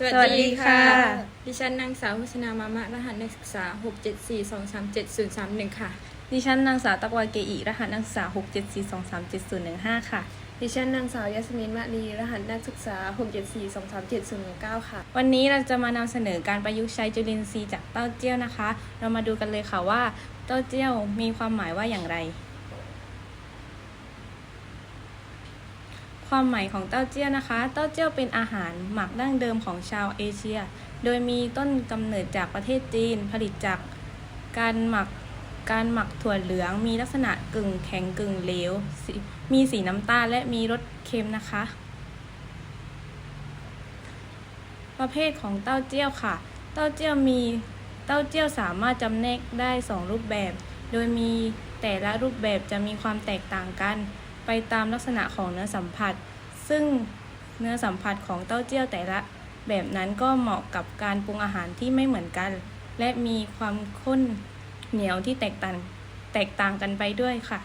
สวัสสวัสดีดีค่ะค่ะ ดิฉันนางสาวพุชนามามะ รหัสนักศึกษา 674237031 ค่ะ ดิฉันนางสาวตะกวาเกอิรหัสนักศึกษา 674237015 ค่ะ ดิฉันนางสาวยัสมินมะลีรหัสนักศึกษา 674237019 ค่ะ วันนี้เราจะมานำเสนอการประยุกต์ใช้จุลินทรีย์จากเต้าเจี้ยวนะคะ เรามาดูกันเลยค่ะว่า เต้าเจี้ยวมีความหมายว่าอย่างไร ความหมายของเต้าเจี้ยวนะคะ เต้าเจี้ยวเป็นอาหารหมักดั้งเดิมของชาวเอเชีย โดยมีต้นกำเนิดจากประเทศจีน ผลิตจากการหมักการหมักถั่วเหลือง มีลักษณะกึ่งแข็งกึ่งเหลว มีสีน้ำตาลและมีรสเค็มนะคะ ประเภทของเต้าเจี้ยวค่ะ เต้าเจี้ยวมีเต้าเจี้ยวสามารถจำแนกได้ 2 รูปแบบ โดยมีแต่ละรูปแบบจะมีความแตกต่างกัน ไปตามลักษณะของเนื้อสัมผัส ซึ่งเนื้อสัมผัสของเต้าเจี้ยวแต่ละ แบบนั้นก็เหมาะกับการปรุงอาหารที่ไม่เหมือนกัน และมีความข้นเหนียวที่แตกต่างแตกต่างกันไปด้วยค่ะ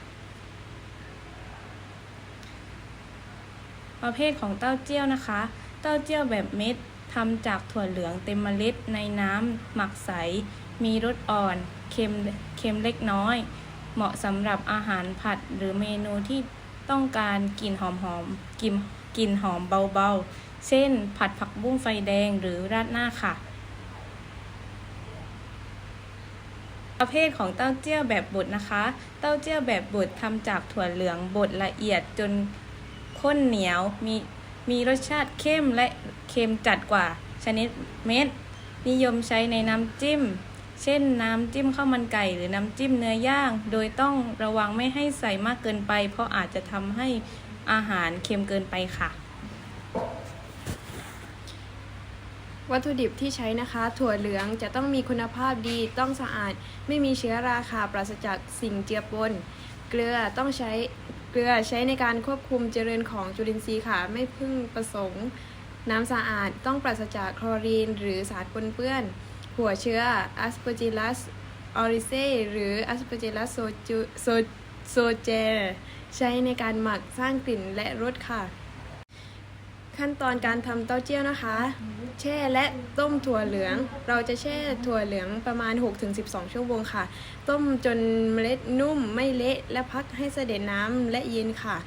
ประเภทของเต้าเจี้ยวนะคะ เต้าเจี้ยวแบบเม็ดทำจากถั่วเหลืองเต็มเมล็ดในน้ำหมักใส มีรสอ่อนเค็มเค็มเล็กน้อย เหมาะสำหรับอาหารผัดหรือเมนูที่ ต้องการกลิ่นหอมหอมกลิ่นกลิ่นหอมเบาๆ เช่นผัดผักบุ้งไฟแดงหรือราดหน้าค่ะ ประเภทของเต้าเจี้ยวแบบบดนะคะ เต้าเจี้ยวแบบบดทำจากถั่วเหลืองบดละเอียดจนข้นเหนียวมีมีรสชาติเข้มและเค็มจัดกว่าชนิดเม็ด นิยมใช้ในน้ำจิ้ม เช่นน้ำจิ้มข้าวมันไก่หรือน้ำจิ้มเนื้อย่าง โดยต้องระวังไม่ให้ใส่มากเกินไป เพราะอาจจะทำให้อาหารเค็มเกินไปค่ะ วัตถุดิบที่ใช้นะคะ ถั่วเหลืองจะต้องมีคุณภาพดีต้องสะอาด ไม่มีเชื้อราค่ะปราศจากสิ่งเจือปนเกลือต้องใช้เกลือใช้ในการควบคุมเจริญของจุลินทรีย์ค่ะ ไม่พึ่งประสงค์ น้ำสะอาดต้องปราศจากคลอรีนหรือสารปนเปื้อน หัวเชื้อ Aspergillus oryzae หรือ Aspergillus soju- so- sojer ใช้ในการหมักสร้างกลิ่นและรสค่ะ ขั้นตอนการทำเต้าเจี้ยวนะคะ แช่และต้มถั่วเหลือง เราจะแช่ถั่วเหลืองประมาณ 6-12 ชั่วโมงค่ะ ต้มจนเมล็ดนุ่มไม่เละและพักให้เสด็จน้ำและเย็นค่ะ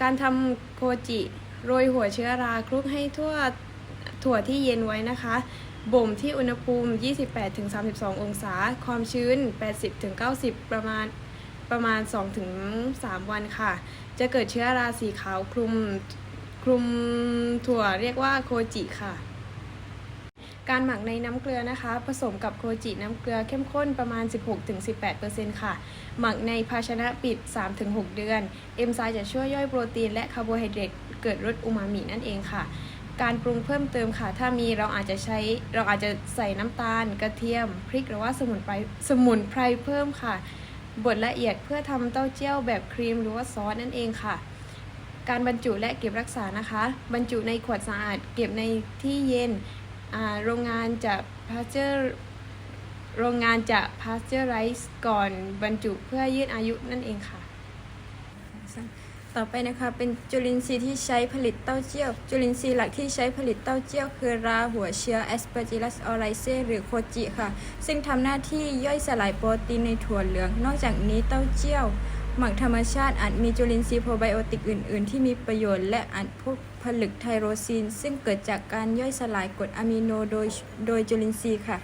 การทำโคจิ โรยหัวเชื้อราคลุกให้ทั่วถั่วที่เย็นไว้นะคะ บ่มที่อุณหภูมิ 28-32 องศา ความชื้น 80-90 ประมาณประมาณ 2-3 วันค่ะ จะเกิดเชื้อราสีขาวคลุมคลุมถั่วเรียกว่าโคจิค่ะ การหมักในน้ำเกลือนะคะ ผสมกับโคจิน้ำเกลือเข้มข้นประมาณ 16-18%ค่ะ หมักในภาชนะปิด 3-6 เดือน เอนไซม์จะช่วยย่อยโปรตีนและคาร์โบไฮเดรตเกิดรสอูมามินั่นเองค่ะ การปรุงเพิ่มเติมค่ะ ถ้ามีเราอาจจะใช้เราอาจจะใส่น้ำตาล กระเทียม พริกหรือว่าสมุนไพรสมุนไพรเพิ่มค่ะบดละเอียดเพื่อทำเต้าเจี้ยวแบบครีมหรือว่าซอสนั่นเองค่ะ การบรรจุและเก็บรักษานะคะ บรรจุในขวดสะอาด เก็บในที่เย็นโรงงานจะพาสเจอร์โรงงานจะพาสเจอร์ไรซ์ก่อนบรรจุเพื่อยืดอายุนั่นเองค่ะ ต่อไปนะคะเป็นจุลินทรีย์ที่ใช้ผลิตเต้าเจี้ยว จุลินทรีย์หลักที่ใช้ผลิตเต้าเจี้ยวคือราหัวเชื้อ Aspergillus oryzae หรือโคจิค่ะ ซึ่งทำหน้าที่ย่อยสลายโปรตีนในถั่วเหลือง นอกจากนี้เต้าเจี้ยว หมักธรรมชาติอาจมีจุลินทรีย์โปรไบโอติกอื่น ๆ ที่มีประโยชน์และอาจพวกผลึกไทโรซีน ซึ่งเกิดจากการย่อยสลายกรดอะมิโนโดยโดยจุลินทรีย์ค่ะ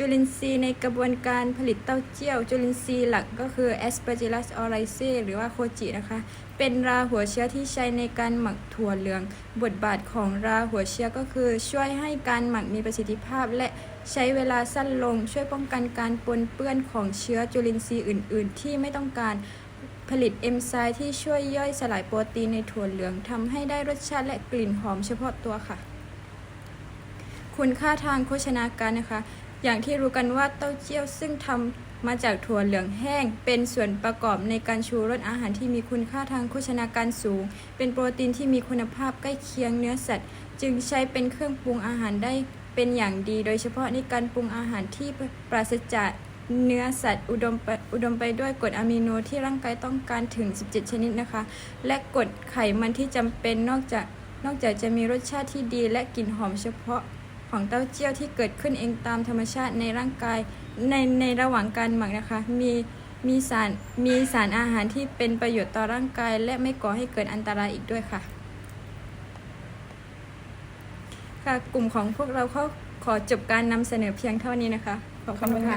จุลินทรีย์ในกระบวนการผลิตเต้าเจี้ยว จุลินทรีย์หลักก็คือ Aspergillus oryzae หรือว่าโคจินะคะ เป็นราหัวเชื้อที่ใช้ในการหมักถั่วเหลือง บทบาทของราหัวเชื้อก็คือช่วยให้การหมักมีประสิทธิภาพ และใช้เวลาสั้นลง ช่วยป้องกันการปนเปื้อนของเชื้อจุลินทรีย์อื่น ๆ ที่ไม่ต้องการผลิตเอนไซม์ที่ช่วยย่อยสลายโปรตีนในถั่วเหลืองทำให้ได้รสชาติและกลิ่นหอมเฉพาะตัวค่ะ คุณค่าทางโภชนาการนะคะ อย่างที่รู้กันว่าเต้าเจี้ยวซึ่งทำมาจากถั่วเหลืองแห้ง เป็นส่วนประกอบในการชูรสอาหารที่มีคุณค่าทางโภชนาการสูง เป็นโปรตีนที่มีคุณภาพใกล้เคียงเนื้อสัตว์ จึงใช้เป็นเครื่องปรุงอาหารได้เป็นอย่างดี โดยเฉพาะในการปรุงอาหารที่ปราศจากเนื้อสัตว์อุดมไปอุดมไปด้วยกรดอะมิโนที่ร่างกายต้องการถึง 17 ชนิดนะคะ และกรดไขมันที่จำเป็นนอกจากนอกจากจะมีรสชาติที่ดีและกลิ่นหอมเฉพาะ ของเต้าเจี้ยวที่เกิดขึ้นเองตามธรรมชาติในร่างกายในในระหว่างการหมักนะคะ มีมีสารมีสารอาหารที่เป็นประโยชน์ต่อร่างกาย และไม่ก่อให้เกิดอันตรายอีกด้วยค่ะ ค่ะกลุ่มของพวกเราเขาขอจบการนำเสนอเพียงเท่านี้นะคะ ขอบคุณค่ะ